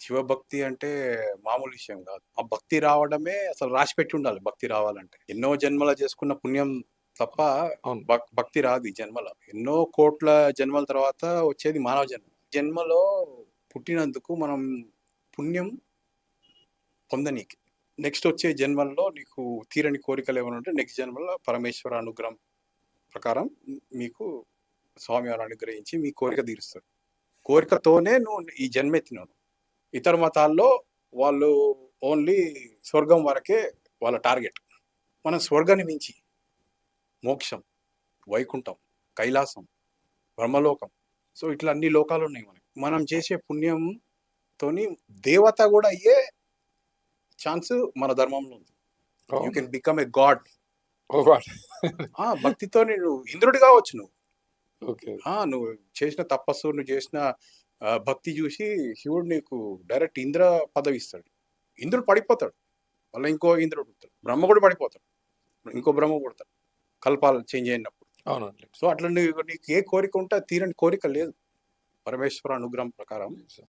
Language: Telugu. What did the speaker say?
శివభక్తి అంటే మామూలు విషయం కాదు. ఆ భక్తి రావడమే అసలు రాసి పెట్టి ఉండాలి భక్తి రావాలంటే. ఎన్నో జన్మల చేసుకున్న పుణ్యం తప్ప భక్తి రాదు ఈ జన్మలో. ఎన్నో కోట్ల జన్మల తర్వాత వచ్చేది మానవ జన్మ. జన్మలో పుట్టినందుకు మనం పుణ్యం పొందనీకి. నెక్స్ట్ వచ్చే జన్మల్లో నీకు తీరని కోరికలు ఏమైనా ఉంటే నెక్స్ట్ జన్మలో పరమేశ్వర అనుగ్రహం ప్రకారం మీకు స్వామి వారు అనుగ్రహించి మీ కోరిక తీరుస్తాడు కోరికతోనే నువ్వు ఈ జన్మ ఎత్తినావు ఇతర మతాల్లో వాళ్ళు ఓన్లీ స్వర్గం వరకే వాళ్ళ టార్గెట్. మనం స్వర్గాన్ని మించి మోక్షం వైకుంఠం కైలాసం బ్రహ్మలోకం. సో ఇట్లా అన్ని లోకాలు ఉన్నాయి మనకి. మనం చేసే పుణ్యంతోని దేవత కూడా అయ్యే ఛాన్స్ మన ధర్మంలో ఉంది. You can become a god. భక్తితో నువ్వు ఇంద్రుడు కావచ్చు నువ్వు. నువ్వు చేసిన తపస్సు నువ్వు చేసిన భక్తి చూసి శివుడు నీకు డైరెక్ట్ ఇంద్ర పదవి ఇస్తాడు ఇంద్రుడు పడిపోతాడు. మళ్ళీ ఇంకో ఇంద్రుడు పుడతాడు. బ్రహ్మ కూడా పడిపోతాడు. ఇంకో బ్రహ్మ పుడతాడు. కల్పాలు చేంజ్ అయినప్పుడు. అవునండి. సో అట్లా నీకు నీకు ఏ కోరిక ఉంటే తీరని కోరిక లేదు. పరమేశ్వర అనుగ్రహం ప్రకారం.